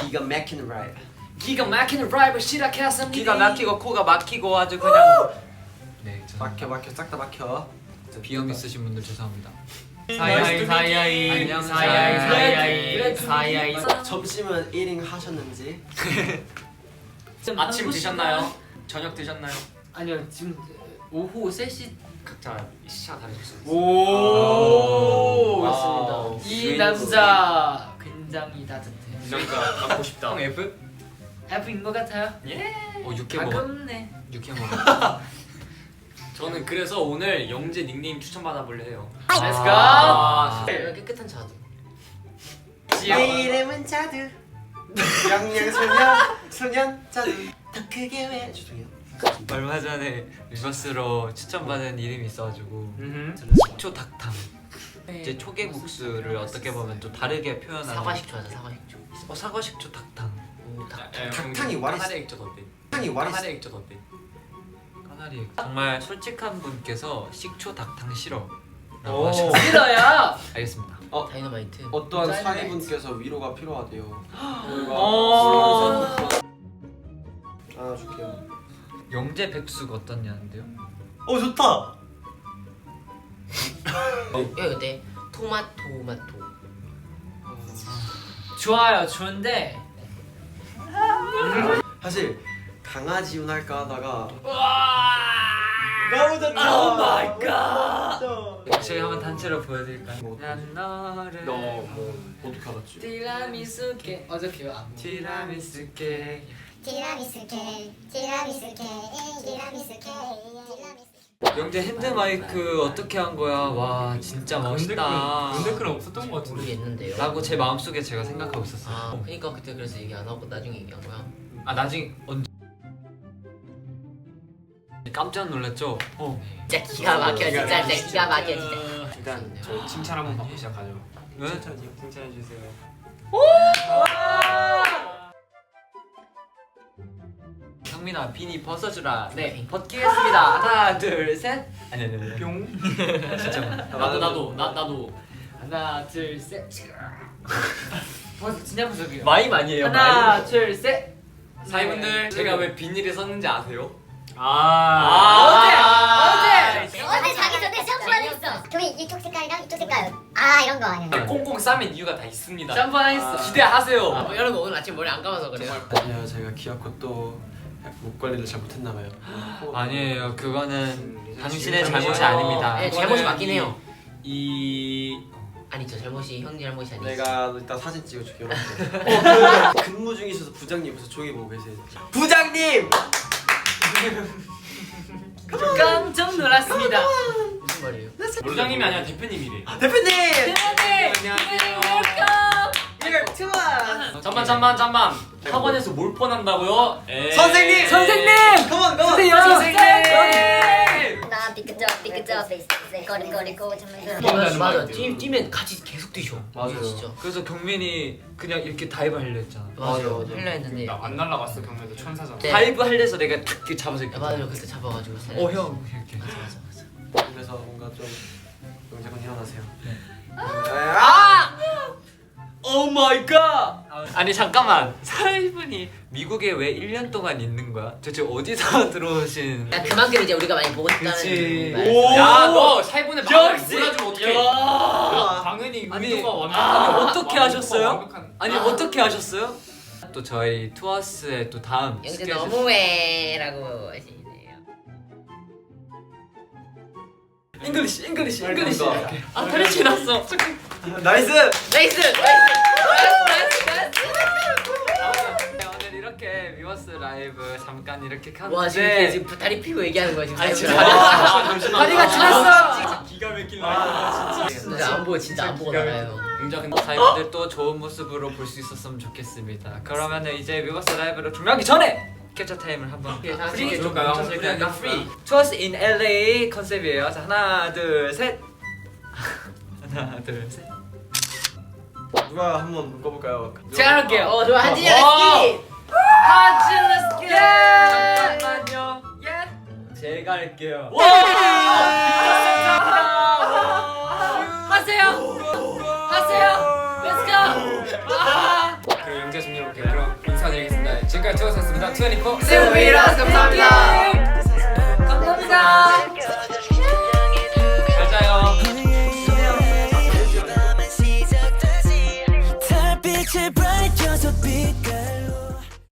기가 막히는 라이브 기가 막히는 라이브 시작했습니다. 기가 막히고 코가 막히고 아주 그냥 네 막혀 죄송합니다. 막혀 싹 다 막혀 비염 있으신 분들 죄송합니다. 사이아이 사이아이 안녕, 사이아이 사이아이. 사이아이 사이아이 점심은 1인 하셨는지 아침 드셨나요? 저녁 드셨나요? 아니요 지금 오후 3시 각자 시차 다르셨어요. 오 맞습니다. 이 남자 굉장히 따뜻해. 남자 갖고 싶다. 형 F? F인 것 같아요. 예. 어 육회 먹어. 가끔네. 육회 먹어. 저는 그래서 오늘 영재 닉네임 추천 받아볼래 해요. Let's go. 아, 깨끗한 자두. 내 이름은 자두 양양 소년 소년 자두 더 크게 왜 죄송해요 얼마 전에 리버스로 추천받은 이름이 있어가지고 음. 식초 닭탕. 이제 초계 국수를 어떻게 보면 또 다르게 표현하는. 사과식초 하자 사과식초. 어 사과 식초 닭탕. 오 닭. 닭탕이 와리- 까나리 액젓 어때? 닭탕이 와리- 까나리 액젓 어때? 까나리. 정말 솔직한 분께서 식초 닭탕 싫어. 오. 라고 하셨어요. 싫어요. 알겠습니다. 다이너마이트. 어떠한 짜증나. 사위분께서 위로가 필요하대요 어. 안아줄게 영재 백숙 어떻냐는데요? 어 좋다 야 그때 토마토 마토. 좋아요. 좋은데 사실 강아지 운 할까 하다가 너무 좋다. 오 마이 갓. 저희 한번 단체로 보여드릴까요? 뭐, 난 너를 너뭐 어떻게 알았지? 티라미수 케 어저께요 안 티라미수 케이크 티라미수 케이크 티라미수 케이크 티라미수 케이크 티라미수 영재 핸드 마이크 어떻게 한 거야? 와 진짜 멋있다. 은데크는 없었던 것 같은데. 모르겠는데요. 라고 제 마음속에 제가 생각하고 있었어요. 아 그러니까 그때 그래서 얘기 안 하고 나중에 얘기한 거야. 아 나중에 언제? 깜짝 놀랐죠? 어. 진짜 기가 막혀 진짜 진짜 기가 막혀 진짜. 일단 저 칭찬 한번 받고 시작하죠. 왜? 칭찬해 주세요. 성민아 비니 벗어주라. 네 벗기겠습니다. 하나 둘 셋. 아니 아니 아니. 뿅. 진짜. 나도 나도 나 나도. 하나 둘셋 벌써 진짜 무섭게요 마임 아니에요? 하나 둘셋 사이분들 제가 왜 비닐에 썼는지 아세요? 아, 어제 어제 자기 전에 샴푸안 했어 저기 이쪽 색깔이랑 이쪽 색깔 아 이런 거 아니야 꽁꽁 싸면 이유가 다 있습니다. 짬뽕 했어 기대하세요. 아, 뭐 여러분 오늘 아침 머리 안 감아서 그래요. 아니요 제가 귀엽고 또 목 관리를 잘 못했나 봐요 아니에요. 그거는 음, 당신의 잘못이. 아닙니다. 네, 잘못이 맞긴 해요. 이 아니죠 잘못이 형 잘못이 아니지. 내가 이따 사진 찍어줄게 여러분들 어, 근무 중이셔서 부장님 옆에서 조용히 보고 계세요 부장님! 깜짝 놀랐습니다 무슨 말이에요? 부장님이 아니라 대표님이래. 대표님! 안녕하세요. 이걸 투만! 잠만 잠만 잠만. 학원에서 뭘 뻔한다고요? 에이. 선생님! 선생님 컴온 컴온! 선생님 나 삐끗져 삐끗져 페이스 거리 거리 고 정말 맞아 맞아. 뛰 뛰면 같이 계속 뛰죠. 맞아요. 진짜. 그래서 경민이 그냥 이렇게 다이브 하려 했잖아. 맞아요. 맞아. 하려 했는데. 안 날라갔어 경매도 천사잖아. 네. 다이브 하려 해서 내가 탁 이렇게 잡아서 이렇게. 아, 맞아요 그때 잡아가지고. 살려. 어 형. 이렇게. 맞아 맞아 맞아. 그래서 뭔가 좀 영재군 일어나세요 오 마이 갓! 아니 잠깐만 사이분이 미국에 왜 1년 동안 있는 거야? 대체 어디서 들어오신 야 그만큼 이제 우리가 많이 보고 그치. 있다는. 오! 야너 사이본에 마음을 역시! 몰아주면 어떡해? 아, 당연히 아니, 의도가 완벽한 아니, 어떻게 하셨어요? 완벽한- 아니 어떻게 하셨어요? 또 저희 투어스의 또 다음 영재 스케줄 너무해라고 하시네요. 잉글리시 잉글리시 잉글리시. 잉글리시 이렇 게. 아 나이스! 나이스 나이스. 네, 오늘 이렇게 위버스 라이브 잠깐 이렇게 와 지금 켰는데 이게 지금 다리 피고 얘기하는 거야 지금. 아니, 아, 잠시만. 다리가 지났어 기가 막힌 라이브다 진짜. 진짜 안 보고 진짜 안 보고 나가요. 굉장히 사이분들 또 좋은 모습으로 볼 수 있었으면 좋겠습니다 그러면은 이제 위버스 라이브를 종료하기 전에 캡처 타임을 한번 프리 해줄까요? 할까요? 프리 투어스 인 LA 컨셉이에요 자 하나 둘셋 하나 둘셋 누가 한번 묶어볼까요? 제가 할게요. 어 좋아 아, 한진이 어. 하진스 킬. 예! 잠깐만요. 예. 제가 할게요. 와. 하세요. 하세요. Let's 아! 그리고 영재 준님 이렇게 그럼 인사드리겠습니다. 지금까지 투어였습니다. 투어니코 세우미라 감사합니다. 감사합니다.